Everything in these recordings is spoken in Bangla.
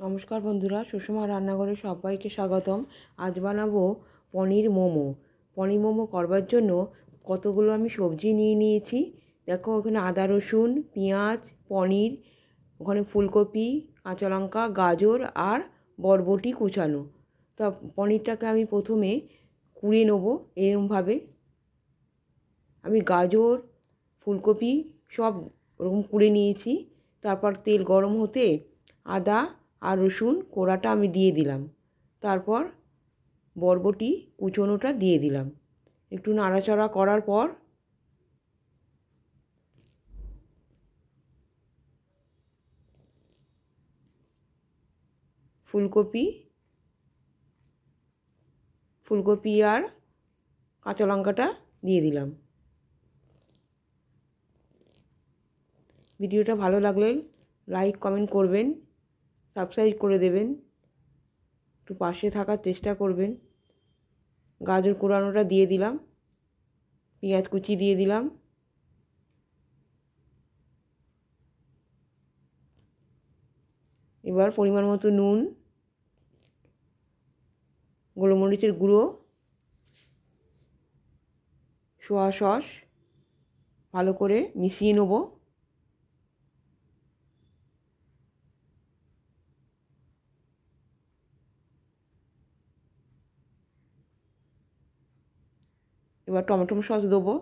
নমস্কার বন্ধুরা, সুষমা রান্নাঘরে সবাইকে স্বাগতম। আজ বানাবো পনির মোমো। পনির মোমো করবার জন্য কতগুলো আমি সবজি নিয়ে নিয়েছি। দেখো, ওখানে আদা রসুন, পেঁয়াজ, পনির, ওখানে ফুলকপি, কাঁচা লঙ্কা, গাজর আর বরবটি কুচানো। তা পনিরটাকে আমি প্রথমে কুড়ে নেব এরমভাবে। আমি গাজর, ফুলকপি সব ওরকম কুড়ে নিয়েছি। তারপর তেল গরম হতে আদা আর রসুন কোড়াটা আমি দিয়ে দিলাম। তারপর বরবটি কুচোনোটা দিয়ে দিলাম। একটু নাড়াচাড়া করার পর ফুলকপি ফুলকপি আর কাঁচা লঙ্কাটা দিয়ে দিলাম। ভিডিওটা ভালো লাগলে লাইক, কমেন্ট করবেন। সাবস্ক্রাইব করে দেবেন। একটু পাশে থাকার চেষ্টা করবেন। গাজর কোরানোটা দিয়ে দিলাম। পেঁয়াজ কুচি দিয়ে দিলাম। এবার পরিমাণ মতো নুন, গোলমরিচের গুঁড়ো, সোয়া সস ভালো করে মিশিয়ে নেব। এবার টমেটো সস দেবো।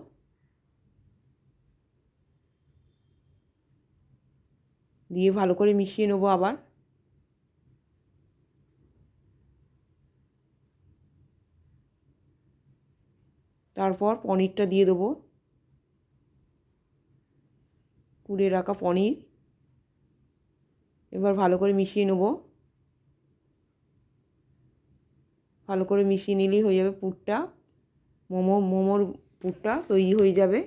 দিয়ে ভালো করে মিশিয়ে নেব আবার। তারপর পনিরটা দিয়ে দেবো। কুড়ে রাখা পনির। এবার ভালো করে মিশিয়ে নেব। ভালো করে মিশিয়ে নিলেই হয়ে যাবে পুরটা। মোমো, মোমোর পুরটা তৈরি হয়ে যাবে।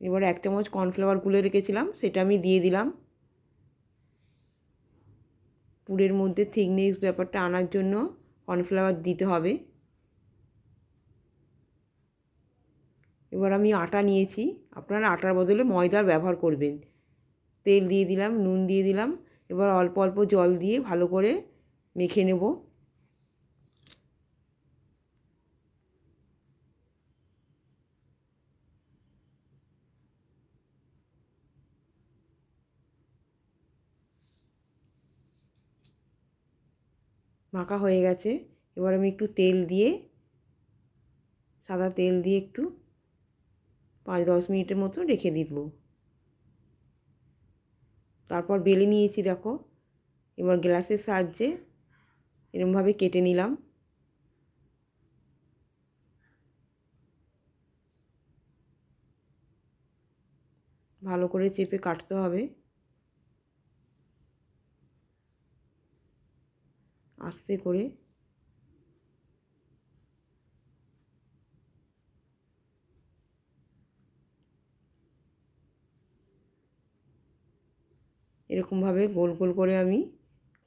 এবার এক চামচ কর্নফ্লাওয়ার গুলে রেখেছিলাম, সেটা আমি দিয়ে দিলাম। পুরের মধ্যে থিকনেস ব্যাপারটা আনার জন্য কর্নফ্লাওয়ার দিতে হবে। এবার আমি আটা নিয়েছি। আপনারা আটার বদলে ময়দার ব্যবহার করবেন। তেল দিয়ে দিলাম, নুন দিয়ে দিলাম। এবার অল্প অল্প জল দিয়ে ভালো করে মেখে নেব। মাখা হয়ে গেছে। এবার আমি একটু তেল দিয়ে, সাদা তেল দিয়ে একটু পাঁচ দশ মিনিটের মতো রেখে দিব। তারপর বেলে নিয়েছি, দেখো। এবার গ্লাসের সাহায্যে এরমভাবে কেটে নিলাম। ভালো করে চেপে কাটতে হবে। আস্তে করে এরকমভাবে গোল গোল করে আমি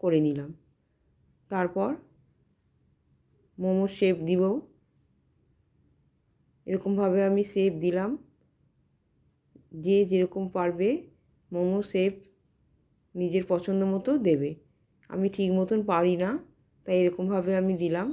করে নিলাম। তারপর মোমোর শেপ দিব। এরকমভাবে আমি শেপ দিলাম। যে যেরকম পারবে মোমো শেপ নিজের পছন্দ মতো দেবে। আমি ঠিক মতন পারি না, তাই এরকমভাবে আমি দিলাম।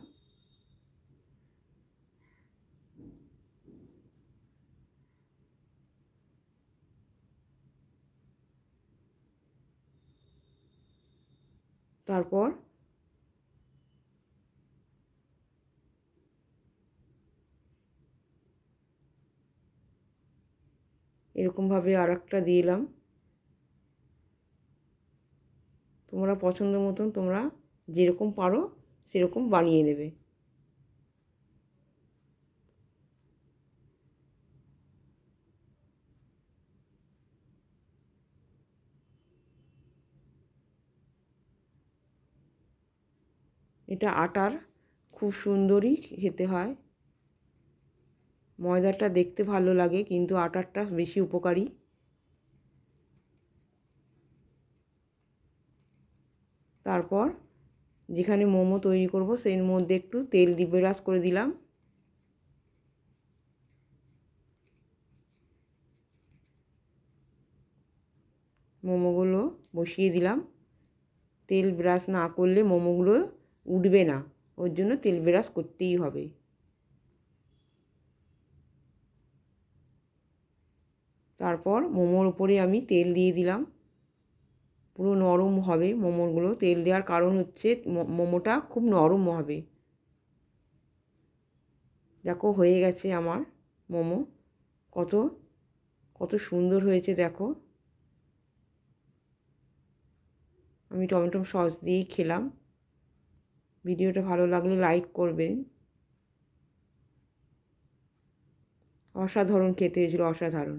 তারপর? এরকমভাবে আর একটা দিলাম তোমরা পছন্দ মতন তোমরা যেরকম পারো সেরকম বানিয়ে নেবে। এটা আটার খুব সুন্দরই খেতে হয়। ময়দাটা দেখতে ভালো লাগে, কিন্তু আটারটা বেশি উপকারী। তারপর যেখানে মোমো তৈরি করব, সেই মধ্যে একটু তেল দিয়ে ব্রাশ করে দিলাম। মোমোগুলো বসিয়ে দিলাম। তেল ব্রাশ না করলে মোমোগুলো উঠবে না। ওর জন্য তেল ব্রাশ করতেই হবে। তারপর মোমোর উপরে আমি তেল দিয়ে দিলাম। পুরো নরম হবে মোমোগুলো। তেল দেওয়ার কারণ হচ্ছে মোমোটা খুব নরম হবে। দেখো, হয়ে গেছে আমার মোমো। কত কত সুন্দর হয়েছে, দেখো। আমি টমেটো সস দিয়েই খেলাম। ভিডিওটা ভালো লাগলে লাইক করবেন। অসাধারণ খেতে হয়েছিল অসাধারণ।